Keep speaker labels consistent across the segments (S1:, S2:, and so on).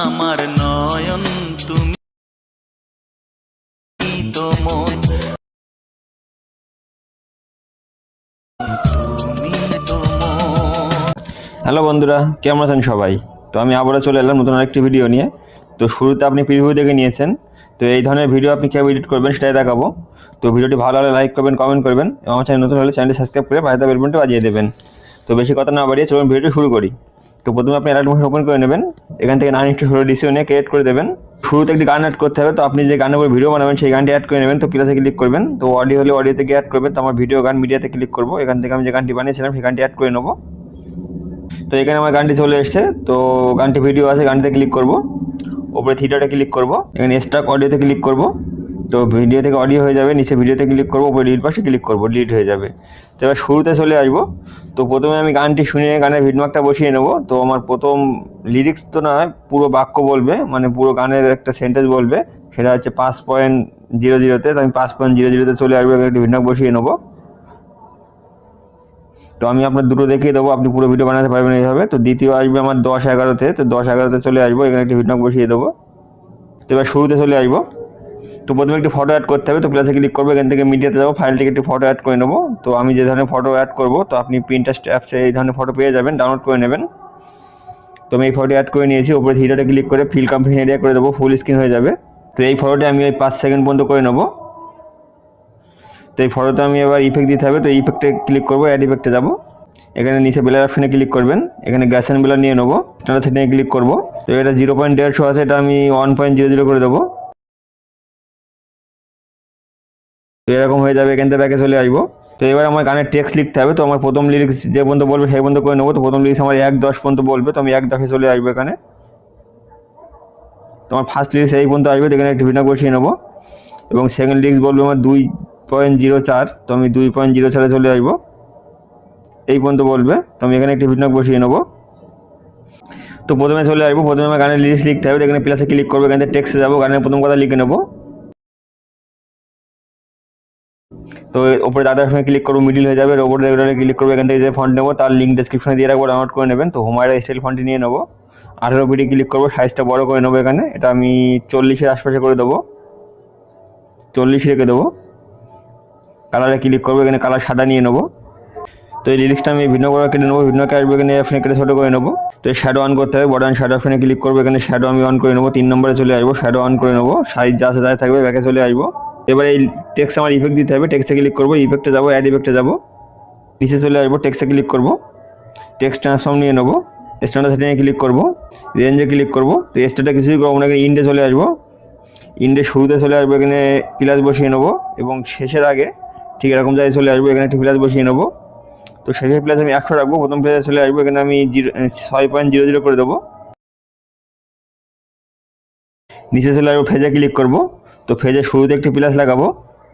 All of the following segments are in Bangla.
S1: আমার নয়ন, তুমি
S2: হ্যালো বন্ধুরা, কেমন আছেন সবাই? তো আমি আবারও চলে এলাম নতুন আরেকটি ভিডিও নিয়ে। তো শুরুতে আপনি প্রিভিউ দেখে নিয়েছেন। তো এই ধরনের ভিডিও আপনি কীভাবে এডিট করবেন সেটাই দেখাবো। তো ভিডিওটি ভালো হলে লাইক করবেন কমেন্ট করবেন এবং আমার চ্যানেল নতুন হলে চ্যানেলটি সাবস্ক্রাইব করে পাশে বেল বাটনটি বাজিয়ে দেবেন। তো বেশি কথা না বাড়িয়ে চলুন ভিডিওটি শুরু করি। তো প্রথমে আপনি অ্যালার্ট মোশন ওপেন করে নেবেন। এখান থেকে নাইন ইন্টু ষোলো ডিসিও নিয়ে ক্রিয়েট করে দেবেন। শুরুতে একটি গান অ্যাড করতে হবে, তো আপনি যে গানের উপর ভিডিও বানাবেন, সেই গানটি অ্যাড করে নেবেন, তো প্লাসে ক্লিক করবেন। তো অডিও হলে অডিওতে গিয়ে অ্যাড করবেন, তো আমার ভিডিও গান মিডিয়াতে ক্লিক করব। এখান থেকে আমি যে গানটি বানিয়েছিলাম, সেই গানটি অ্যাড করে নেব। তো এখানে আমার গানটি চলে এসেছে, তো গানটি ভিডিও আছে, গানটিতে ক্লিক করব। ওপরে থিয়েটারে ক্লিক করব। এখানে স্টাক অডিওতে ক্লিক করব। তো ভিডিও থেকে অডিও হয়ে যাবে, নিচে ভিডিওতে ক্লিক করব, উপরে ডিলিট পাশে ক্লিক করব ডিলিট হয়ে যাবে। তো এবার শুরুতে চলে আসব। তো প্রথমে আমি গানটি শুনে গানের ভিডমার্কটা বসিয়ে নেব। তো আমার প্রথম লিরিক্স তো নয়, পুরো বাক্য বলবে মানে পুরো গানের একটা সেন্টেন্স বলবে। সেটা হচ্ছে পাঁচ পয়েন্ট জিরো জিরোতে তো আমি পাঁচ পয়েন্ট জিরো জিরোতে চলে আসব একটি ভিডমার্ক বসিয়ে নেব। তো আমি আপনার দুটো দেখিয়ে দেবো, আপনি পুরো ভিডিও বানাতে পারবেন এইভাবে। তো দ্বিতীয় আসবে আমার দশ এগারোতে, তো দশ এগারোতে চলে আসব, এখানে একটি ভিডমার্ক বসিয়ে দেবো। তো এবার শুরুতে চলে আসব। তো প্রথমে একটি ফটো অ্যাড করতে হবে, তো প্লাসে ক্লিক করব, এখান থেকে মিডিয়াতে যাব ফাইল থেকে একটি ফটো অ্যাড করে নেব। তো আমি যে ধরনের ফটো অ্যাড করব, তো আপনি প্রিন্টার অ্যাপসে এই ধরনের ফটো পেয়ে যাবেন ডাউনলোড করে নেবেন। তো আমি এই ফটো অ্যাড করে নিয়েছি ওপরে থিয়েটারে ক্লিক করে ফিল কম্পিনি এরিয়া করে দেবো ফুল স্ক্রিন হয়ে যাবে। তো এই ফটোটা আমি ওই পাঁচ সেকেন্ড পর্যন্ত করে নেব। তো এই ফটোতে আমি এবার ইফেক্ট দিতে হবে, তো ইফেক্টে ক্লিক করব অ্যাড ইফেক্টে যাব। এখানে নিচে বেলার অপশনে ক্লিক করবেন, এখানে গ্যাস অ্যান্ড বেলার নিয়ে নেব। স্ট্যান্ডার্ড সেটিংয়ে ক্লিক করব। তো এটা জিরো পয়েন্ট দেড়শো আছে, এটা আমি ওয়ান পয়েন্ট জিরো জিরো করে দেবো। তো এরকম হয়ে যাবে, এখান থেকে ব্যাকে চলে আসব। তো এবার আমার গানের টেক্সট লিখতে হবে। তো আমার প্রথম লিরিক্স যে পর্যন্ত বলবে সেই পর্যন্ত করে নেব। তো প্রথম লিরিক্স আমার এক দশ পর্যন্ত বলবে। তো আমি এক দশে চলে আসব এখানে। তোমার ফার্স্ট লিরিক্স এই পর্যন্ত আসবে। তো এখানে একটি ভিডিও বসিয়ে নেব। এবং সেকেন্ড লিরিক্স বলবে আমার দুই পয়েন্ট জিরো চার। তো আমি দুই পয়েন্ট জিরো চারে চলে আসব। এই পর্যন্ত বলবে। তো আমি এখানে একটি ভিডিও বসিয়ে নেব। তো প্রথমে চলে আসব। প্রথমে আমার গানের লিরিক্স লিখতে হবে। এখানে প্লাসে ক্লিক করব। এখানে টেক্সটে যাব। গানের প্রথম কথা লিখে নেব। তো ওপরে দাদার সঙ্গে ক্লিক করব মিডিল হয়ে যাবে রোবট রেগুলারে ক্লিক করব, এখান থেকে যে ফন্ট নেব, তার লিঙ্ক ডিসক্রিপশনে দিয়ে রাখব ডাউনলোড করে নেবেন। তো হোমায়রা স্টাইল ফন্টটি নিয়ে নেব। আঠেরো বিডি ক্লিক করব সাইজটা বড় করে নেব এখানে। এটা আমি চল্লিশের আশপাশে করে দেবো। চল্লিশ রেখে দেবো। কালারে ক্লিক করব, এখানে কালার সাদা নিয়ে নেব। তো এই লিরিক্সটা আমি ভিন্ন করে কেটে নেব ভিন্নকে আসবে এখানে অপশনে কেটে ছোটো করে নেব। তো এই শ্যাডো অন করতে হবে বড় অন শ্যাডো অপশনে ক্লিক করব, এখানে শ্যাডো আমি অন করে নেব, তিন নম্বরে চলে আসব শ্যাডো অন করে নেব সাইজ যা আছে থাকবে ব্যাকে চলে আসব। এবার এই টেক্সট আমার ইফেক্ট দিতে হবে। টেক্সটে ক্লিক করব ইফেক্টে যাব অ্যাড ইফেক্টে যাব। নিচে চলে আসব টেক্সটে ক্লিক করব। টেক্সট ট্রান্সফর্ম নিয়ে নেব। স্ট্যান্ডার্ড সেটিংয়ে ক্লিক করব। রেঞ্জে ক্লিক করব। তো কিছুই করব না ইন্ডে চলে আসব। ইন্ডে শুরুতে চলে আসব, এখানে প্লাস বসিয়ে নেব। এবং শেষের আগে ঠিক এরকম জায়গায় চলে আসব, এখানে একটি প্লাস বসিয়ে নেব। তো শেষের প্লাস আমি একশো রাখব, প্রথম প্লাসে চলে আসব, এখানে আমি জিরো ছয় পয়েন্ট জিরো জিরো করে দেবো। নিচে চলে আসব ফেজে ক্লিক করব। তো ফেজে শুরুতে একটি প্লাস লাগাবো।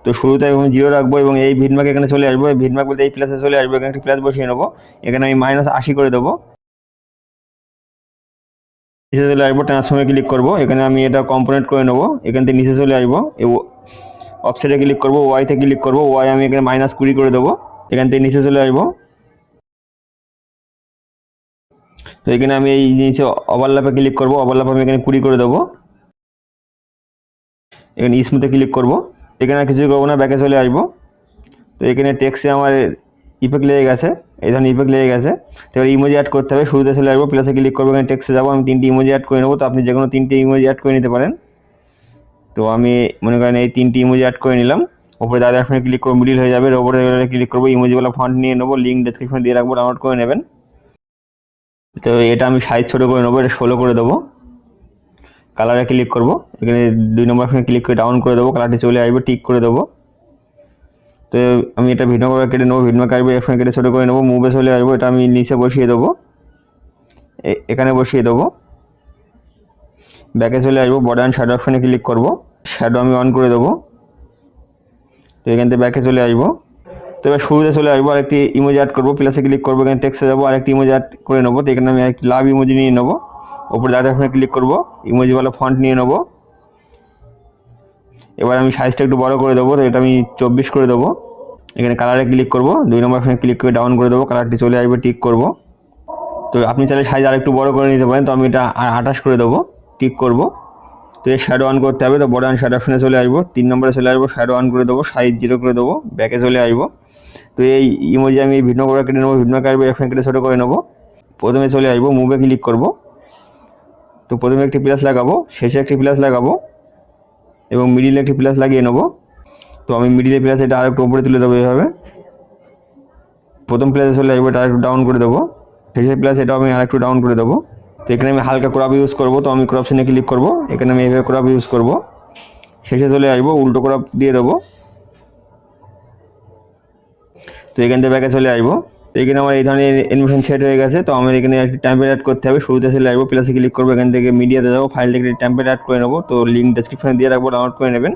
S2: তো শুরুতে আমি জিরো রাখব এবং এই ভিডমার্ক এখানে চলে আসব। এই ভিডমার্ক বলতে এই প্লাসে চলে আসব, এখানে একটি প্লাস বসিয়ে নেব। এখানে আমি মাইনাস আশি করে দেবো। নিচে চলে আসব ট্রান্সফর্মে ক্লিক করব। এখানে আমি এটা কম্পোনেন্ট করে নেব। এখান থেকে নিচে চলে আসব। অফসেটে ক্লিক করব ওয়াইতে ক্লিক করব। ওয়াই আমি এখানে মাইনাস কুড়ি করে দেবো। এখান থেকে নিচে চলে আসব। তো এখানে আমি এই নিচে ওভারল্যাপে ক্লিক করব। ওভারল্যাপ আমি এখানে কুড়ি করে দেবো। এখানে স্মুথে ক্লিক করব। এখানে আর কিছুই করব না ব্যাকে চলে আসব। তো এখানে টেক্সে আমার ইফেক্ট লেগে গেছে, এই ধরনের ইফেক্ট লেগে গেছে। তো ইমোজি অ্যাড করতে হবে, শুরুতে চলে আসব প্লাসে ক্লিক করব, এখানে টেক্সে যাব, আমি তিনটি ইমোজি অ্যাড করে নেব। তো আপনি যে কোনো তিনটি ইমোজি অ্যাড করে নিতে পারেন। তো আমি মনে করেন এই তিনটি ইমোজি অ্যাড করে নিলাম। ওপরে দাদা এখানে ক্লিক করব মিডিল হয়ে যাবে। রোবট রেগুলারে ক্লিক করব ইমোজিওয়ালা ফন্ট নিয়ে নেব লিঙ্ক ডেসক্রিপশনে দিয়ে রাখব ডাউনলোড করে নেবেন। তো এটা আমি সাইজ ছোটো করে নেব, এটা ষোলো করে দেবো। কালারে ক্লিক করব। এখানে দুই নম্বর অপশনে ক্লিক করে ডাউন করে দেবো কালারটি চলে আসবে টিক করে দেবো। তো আমি এটা ভিডিও করে কেটে নেব ভিডিও আসবে এখানে কেটে ছোটো করে নেব মুভে চলে আসব, এটা আমি নিচে বসিয়ে দেবো। এখানে বসিয়ে দেবো। ব্যাকে চলে আসব বর্ডার অ্যান্ড শ্যাডো অপশনে ক্লিক করব। শ্যাডো আমি অন করে দেবো। তো এখান থেকে ব্যাকে চলে আসব। তো এবার শুরুতে চলে আসব, আরেকটি ইমোজি অ্যাড করব প্লাসে ক্লিক করব, এখানে টেক্সে যাব, আরেকটি ইমোজি অ্যাড করে নেব। তো এখানে আমি আরেকটি লাভ ইমোজি নিয়ে নেব। ওপরে দাদা এখানে ক্লিক করব ইমোজিওয়ালা ফন্ট নিয়ে নেব। এবার আমি সাইজটা একটু বড় করে দেবো, তো এটা আমি চব্বিশ করে দেবো। এখানে কালারে ক্লিক করব, দুই নম্বর এখানে ক্লিক করে ডাউন করে দেবো কালারটি চলে আসবে টিক করব। তো আপনি চাইলে সাইজ আর একটু বড় করে নিতে পারেন, তো আমি এটা আঠাশ করে দেবো টিক করব। তো এই শ্যাডো অন করতে হবে, তো বড় অন শ্যাডো অপশনে চলে আসব, তিন নম্বরে চলে আসব শ্যাডো অন করে দেবো সাইজ জিরো করে দেবো ব্যাকে চলে আসব। তো এই ইমোজি আমি ভিন্ন করে কেটে নেব, ভিন্ন কাটবো এখানে কেটে ছোটো করে নেব। প্রথমে চলে আসব মুভে ক্লিক করব। তো প্রথমে একটি প্লাস লাগাবো, শেষে একটি প্লাস লাগাবো, এবং মিডিলে একটি প্লাস লাগিয়ে নেব। তো আমি মিডিলে প্লাস এটা আরেকটু উপরে তুলে দেবো এইভাবে। প্রথম প্লাসে চলে আসব এটা আরেকটু ডাউন করে দেবো। শেষের প্লাস এটাও আমি আরেকটু ডাউন করে দেবো। তো এখানে আমি হালকা ক্রপ ইউজ করব, তো আমি ক্রপ ক্রপশনে ক্লিক করব। এখানে আমি এইভাবে ক্রপ ইউজ করব। শেষে চলে আসব, উল্টো ক্রপ দিয়ে দেবো। তো এখান থেকে ব্যাকে চলে আসব। তো এখানে আমার এই ধরনের অ্যানিমেশন সেট হয়ে গেছে। তো আমার এখানে একটি টেম্পলেট অ্যাড করতে হবে। শুরুতে চলে আসব প্লাসে ক্লিক করব, এখান থেকে মিডিয়াতে যাব ফাইল থেকে টেম্পলেট অ্যাড করে নেব। তো লিঙ্ক ডেসক্রিপশনে দিয়ে রাখব ডাউনলোড করে নেবেন।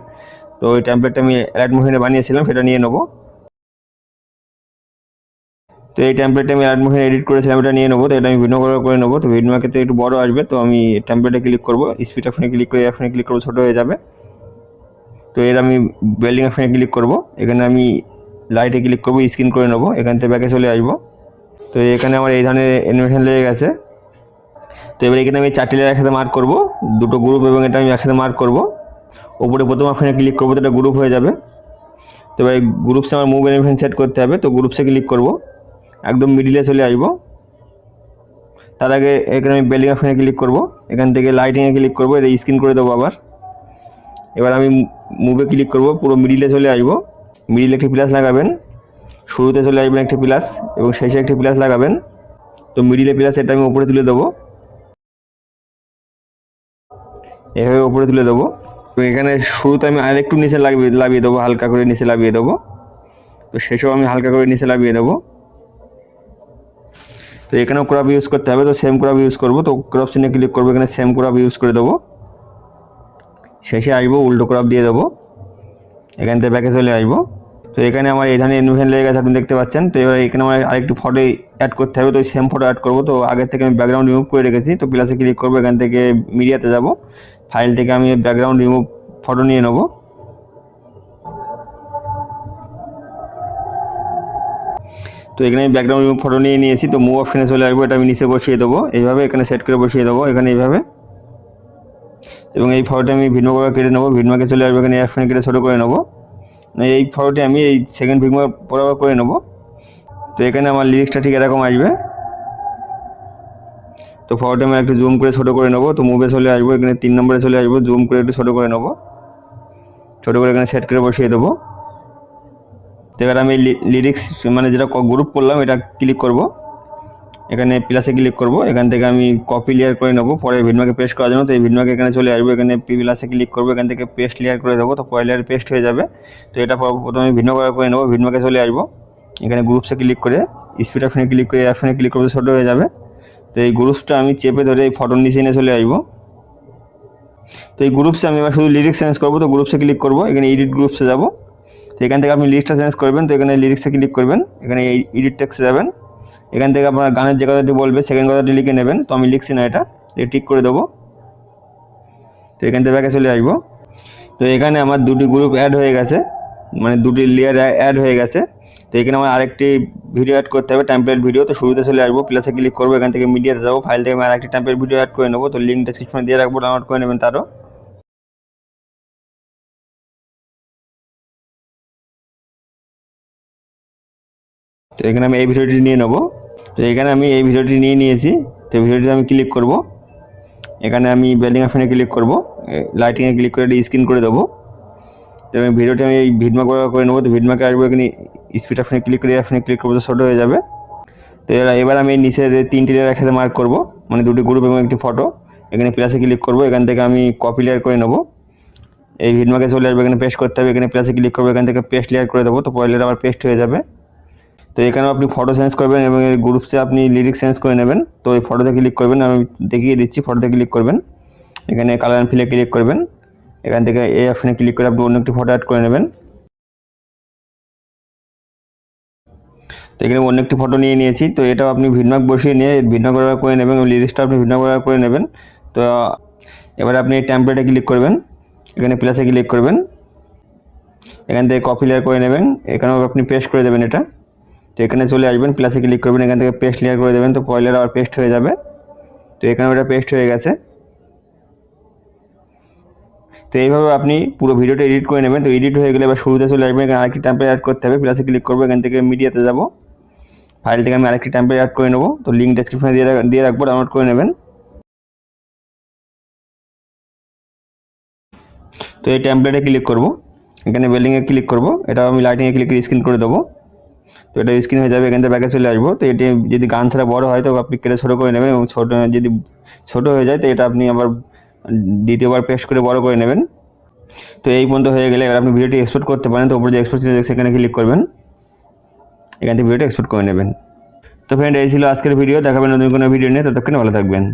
S2: তো ওই টেম্পলেটটা আমি অ্যাড মোশনে বানিয়েছিলাম, সেটা নিয়ে নেব। তো এই টেম্পলেটটা আমি অ্যাড মোশনে এডিট করেছিলাম এটা নিয়ে নেব। তো এটা আমি ভিডিও করে করে নেব। তো ভিন্ন ক্ষেত্রে একটু বড় আসবে, তো আমি টেম্পলেটে ক্লিক করব। স্পিড অপশনে ক্লিক করে অপশনে ক্লিক করব, ছোটো হয়ে যাবে। তো এর আমি বেল্ডিং অপশনে ক্লিক করব। এখানে আমি লাইটে ক্লিক করব স্ক্রিন করে নেব, এখান থেকে ব্যাকে চলে আসব। তো এখানে আমার এই ধরনের অ্যানিমেশন লেগে গেছে। তো এবার এখানে আমি চারটি লেয়ার একসাথে মার্ক করব, দুটো গ্রুপ এবং এটা আমি একসাথে মার্ক করব। ওপরে প্রথম অপশনে ক্লিক করব, তো এটা গ্রুপ হয়ে যাবে। তো এবার গ্রুপসে আমার মুভ অ্যানিমেশন সেট করতে হবে, তো গ্রুপসে ক্লিক করব। একদম মিডিলে চলে আসব। তার আগে এখানে আমি বেলিং অপশনে ক্লিক করব, এখান থেকে লাইটিংয়ে ক্লিক করব, এটা স্ক্রিন করে দেবো আবার। এবার আমি মুভে ক্লিক করব, পুরো মিডিলে চলে আসব। মিডিলে একটি প্লাস লাগাবেন, শুরুতে চলে আসবেন একটি প্লাস এবং শেষে একটি প্লাস লাগাবেন। তো মিডিলে প্লাস এটা আমি উপরে তুলে দেবো। এভাবে উপরে তুলে দেবো। তো এখানে শুরুতে আমি আর একটু নিচে লাগিয়ে লাগিয়ে দেবো, হালকা করে নিচে লাগিয়ে দেবো। তো শেষেও আমি হালকা করে নিচে লাগিয়ে দেবো। তো এখানেও ক্রপ ইউজ করতে হবে, তো সেম ক্রপ ইউজ করব। তো ক্রপ চিহ্নে ক্লিক করব, এখানে সেম ক্রপ ইউজ করে দেবো। শেষে আসব, উল্টো ক্রপ দিয়ে দেবো। এখান থেকে ব্যাকে চলে আসব। তো এখানে আমার এই ধরনের ইনভেশন লেগে গেছে, আপনি দেখতে পাচ্ছেন। তো এবার এখানে আমার আরেকটি ফটো অ্যাড করতে হবে, তো সেম ফটো অ্যাড করব। তো আগের থেকে আমি ব্যাকগ্রাউন্ড রিমুভ করে রেখেছি, তো প্লাসে ক্লিক করব, এখান থেকে মিডিয়াতে যাব। ফাইল থেকে আমি ব্যাকগ্রাউন্ড রিমুভ ফটো নিয়ে নেব। তো এখানে আমি ব্যাকগ্রাউন্ড রিমুভ ফটো নিয়ে নিয়েছি, তো মুভ অপশনে চলে আসব, এটা আমি নিচে বসিয়ে দেবো। এইভাবে এখানে সেট করে বসিয়ে দেবো, এখানে এইভাবে। এবং এই ফটোটা আমি ভিন্নভাবে কেটে নেব ভিন্নভাবে চলে আসব, এখানে অপশনে কেটে ছোটো করে নেব। এই ফটোটি আমি এই সেকেন্ড ভিগমা বরাবর করে নেব। তো এখানে আমার লিরিক্সটা ঠিক এরকম আসবে। তো ফটোটা আমি একটু জুম করে ছোটো করে নেব। তো মুভে চলে আসব, এখানে তিন নম্বরে চলে আসব জুম করে একটু ছোটো করে নেব। ছোটো করে এখানে সেট করে বসিয়ে দেবো। তো এবার আমি লিরিক্স মানে যেটা গ্রুপ করলাম, এটা ক্লিক করব। এখানে প্লাসে ক্লিক করব। এখান থেকে আমি কপি লেয়ার করে নেব। পরে ভিডমাকে পেস্ট করার জন্য। তো এই ভিডমাকে এখানে চলে আসব। এখানে প্লাসে ক্লিক করব। এখান থেকে পেস্ট লেয়ার করে দেবো। তো পরে লেয়ার পেস্ট হয়ে যাবে। তো এটা প্রথমে ভিন্ন করে নেব। ভিডমাকে চলে আসব। এখানে গ্রুপসে ক্লিক করে স্পিড অপশনে ক্লিক করে অপশনে ক্লিক করব। ছোটো হয়ে যাবে। তো এই গ্রুপসটা আমি চেপে ধরে এই ফটোর নিচে এনে চলে আসব। তো এই গ্রুপসে আমি এবার শুধু লিরিক্স চেঞ্জ করব। তো গ্রুপসে ক্লিক করব। এখানে এডিট গ্রুপসে যাব। তো এখান থেকে আপনি লিরিক্সটা চেঞ্জ করবেন। তো এখানে লিরিক্সে ক্লিক করবেন। এখানে এডিট টেক্সে যাবেন। এখান থেকে আপনার গানের যে কথাটি বলবে সেকেন্ড কথাটি লিখে নেবেন। তো আমি লিখছি না এটা ঠিক করে দেবো। তো এখান থেকে ব্যাকে চলে আসব। তো এখানে আমার দুটি গ্রুপ অ্যাড হয়ে গেছে মানে দুটি লেয়ার অ্যাড হয়ে গেছে। তো এখানে আমার আরেকটি ভিডিও অ্যাড করতে হবে টেমপ্লেট ভিডিও তো শুরুতে চলে আসব প্লাসে ক্লিক করব, এখান থেকে মিডিয়াতে যাব ফাইল থেকে আমি আরেকটি টেমপ্লেট ভিডিও অ্যাড করে নেব। তো লিঙ্ক ডেসক্রিপশনে দিয়ে রাখব ডাউনলোড করে নেবেন তারও। তো এখানে আমি এই ভিডিওটি নিয়ে নেব। তো এখানে আমি এই ভিডিওটি নিয়ে নিয়েছি। তো ভিডিওটি আমি ক্লিক করব। এখানে আমি বেলিং অপশনে ক্লিক করব। লাইটিংয়ে ক্লিক করে স্ক্রিন করে দেবো। তো আমি ভিডিওটি আমি এই ভিডমা করে নেব। তো ভিডমাকে আসব, এখানে স্পিড অপশনে ক্লিক করে অপশনে ক্লিক করব তো ছোটো হয়ে যাবে। তো এবার আমি নিচের তিনটি লেয়ার একসাথে মার্ক করব। মানে দুটি গ্রুপ এবং একটি ফটো এখানে প্লাসে ক্লিক করব। এখান থেকে আমি কপি লেয়ার করে নেব। এই ভিডমাকে চলে আসবে, এখানে পেস্ট করতে হবে। এখানে প্লাসে ক্লিক করব। এখান থেকে পেস্ট লেয়ার করে দেবো। তো পরের লেয়ার আবার পেস্ট হয়ে যাবে। তো এখানেও আপনি ফটো চেঞ্জ করবেন এবং এই গ্রুপসে আপনি লিরিক্স চেঞ্জ করে নেবেন। তো এই ফটোতে ক্লিক করবেন, আমি দেখিয়ে দিচ্ছি ফটোতে ক্লিক করবেন। এখানে কালার অ্যান্ড ফিলে ক্লিক করবেন। এখান থেকে এই অপশনে ক্লিক করে আপনি অন্য একটি ফটো অ্যাড করে নেবেন। তো এখানে অন্য একটি ফটো নিয়ে নিয়েছি। তো এটাও আপনি ভিডমার্ক বসিয়ে নিয়ে ভিডমার্ক ব্যবহার করে নেবেন এবং লিরিক্সটা আপনি ভিডমার্ক ব্যবহার করে নেবেন। তো এবার আপনি ট্যাম্পলেটে ক্লিক করবেন। এখানে প্লাসে ক্লিক করবেন। এখান থেকে কপি লেয়ার করে নেবেন। এখানেও আপনি পেস্ট করে দেবেন এটা। তো এখানে চলে আসবেন প্লাসে ক্লিক করবেন, এখান থেকে পেস্ট লেয়ার করে দেবেন, তো পয়লার আবার পেস্ট হয়ে যাবে। তো এখানে ওটা পেস্ট হয়ে গেছে। তো এইভাবে আপনি পুরো ভিডিওটা এডিট করে নেবেন। তো এডিট হয়ে গেলে এবার শুরুতে চলে আসবেন, এখানে আরেকটি টেম্পলেট অ্যাড করতে হবে। প্লাসে ক্লিক করব, এখান থেকে মিডিয়াতে যাব। ফাইল থেকে আমি আরেকটি টেম্পলেট অ্যাড করে নেব। তো লিঙ্ক ডেসক্রিপশনে দিয়ে দিয়ে রাখব ডাউনলোড করে নেবেন। তো এই টেমপ্লেটে ক্লিক করব। এখানে বেলিংয়ে ক্লিক করব। এটা আমি লাইটিংয়ে ক্লিক করে স্ক্রিন করে দেবো। তো এটা স্ক্রিন হয়ে যাবে, এখান থেকে ব্যাকে চলে আসব। তো এটি যদি গান ছাড়া বড় হয়, তো আপনি কেটে ছোটো করে নেবেন এবং ছোটো, যদি ছোটো হয়ে যায়, তো এটা আপনি আবার দ্বিতীয়বার পেস্ট করে বড় করে নেবেন। তো এই পর্যন্ত হয়ে গেলে এবার আপনি ভিডিওটি এক্সপোর্ট করতে পারেন। তো উপরে যে এক্সপোর্ট সেখানে ক্লিক করবেন। এখান থেকে ভিডিওটা এক্সপোর্ট করে নেবেন। তো ফ্রেন্ড এই ছিল আজকের ভিডিও দেখাবেন নতুন কোনো ভিডিও নিয়ে। ততক্ষণে ভালো থাকবেন।